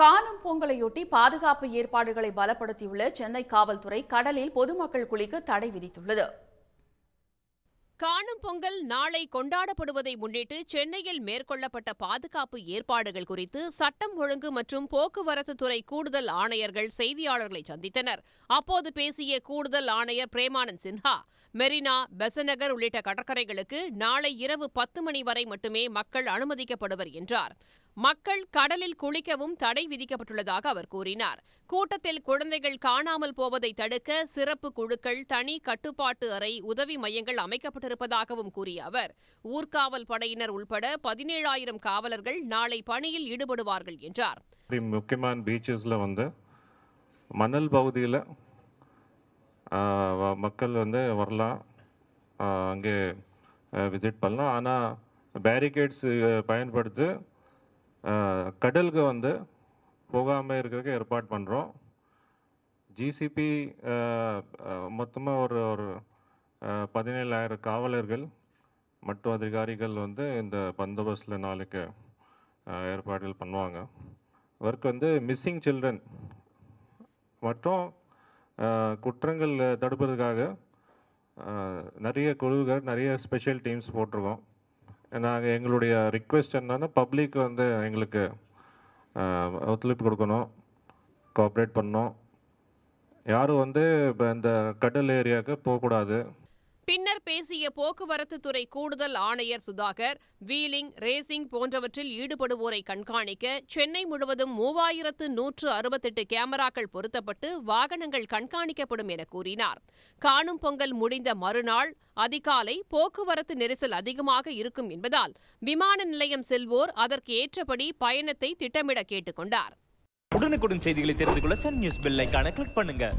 காணும் பொங்கலையொட்டி பாதுகாப்பு ஏற்பாடுகளை பலப்படுத்தியுள்ள சென்னை காவல்துறை கடலில் பொதுமக்கள் குளிக்க தடை விதித்துள்ளது. காணும் பொங்கல் நாளை கொண்டாடப்படுவதை முன்னிட்டு சென்னையில் மேற்கொள்ளப்பட்ட பாதுகாப்பு ஏற்பாடுகள் குறித்து சட்டம் ஒழுங்கு மற்றும் போக்குவரத்து துறை கூடுதல் ஆணையர்கள் செய்தியாளர்களை சந்தித்தனர். அப்போது பேசிய கூடுதல் ஆணையர் பிரேமானந்த் சின்ஹா மெரினா பெசநகர் உள்ளிட்ட கடற்கரைகளுக்கு நாளை இரவு பத்து மணி வரை மட்டுமே மக்கள் அனுமதிக்கப்படுவர் என்றார். மக்கள் கடலில் குளிக்கவும் தடை விதிக்கப்பட்டுள்ளதாக அவர் கூறினார். கூட்டத்தில் குழந்தைகள் காணாமல் போவதை தடுக்க சிறப்பு குழுக்கள் தனி கட்டுப்பாட்டு அறை உதவி மையங்கள் அமைக்கப்பட்டிருப்பதாகவும் கூறிய அவர் ஊர்காவல் படையினர் உள்பட பதினேழாயிரம் காவலர்கள் நாளை பணியில் ஈடுபடுவார்கள் என்றார். முக்கியமான பீச்சஸில் வந்து மணல் பகுதியில் மக்கள் வந்து வரலாம் அங்கே விசிட் பண்ணலாம். ஆனால் பேரிகேட்ஸ் பயன்படுத்தி கடலுக்கு வந்து போகாமல் இருக்கிறதுக்கு ஏற்பாடு பண்ணுறோம் ஜிசிபி மொத்தமாக ஒரு ஒரு பதினேழாயிரம் காவலர்கள் மற்றும் அதிகாரிகள் வந்து இந்த பந்தோபஸ்தில் நாளைக்கு ஏற்பாடுகள் பண்ணுவாங்க. ஒர்க் வந்து மிஸ்ஸிங் சில்ட்ரன் மற்றும் குற்றங்கள் தடுப்பதற்காக நிறைய குழுக்கள் நிறைய ஸ்பெஷல் டீம்ஸ் போட்டிருக்கோம். நாங்கள் எங்களுடைய ரிக்வெஸ்ட் என்னன்னா பப்ளிக் வந்து எங்களுக்கு ஒத்துழைப்பு கொடுக்கணும். கோஆப்ரேட் பண்ணணும். யாரும் வந்து இப்போ இந்த கடல் ஏரியாவுக்கு போகக்கூடாது. பின்னர் பேசிய போக்குவரத்து துறை கூடுதல் ஆணையர் சுதாகர் வீலிங் ரேசிங் போன்றவற்றில் ஈடுபடுவோரை கண்காணிக்க சென்னை முழுவதும் மூவாயிரத்து நூற்று அறுபத்தெட்டு கேமராக்கள் பொருத்தப்பட்டு வாகனங்கள் கண்காணிக்கப்படும் என கூறினார். காணும் பொங்கல் முடிந்த மறுநாள் அதிகாலை போக்குவரத்து நெரிசல் அதிகமாக இருக்கும் என்பதால் விமான நிலையம் செல்வோர் அதற்கு ஏற்றபடி பயணத்தை திட்டமிட கேட்டுக் கொண்டார். உடனுக்குடன் செய்திகளை தெரிந்து கொள்ள சன் நியூஸ் பெல் கிளிக் பண்ணுங்க.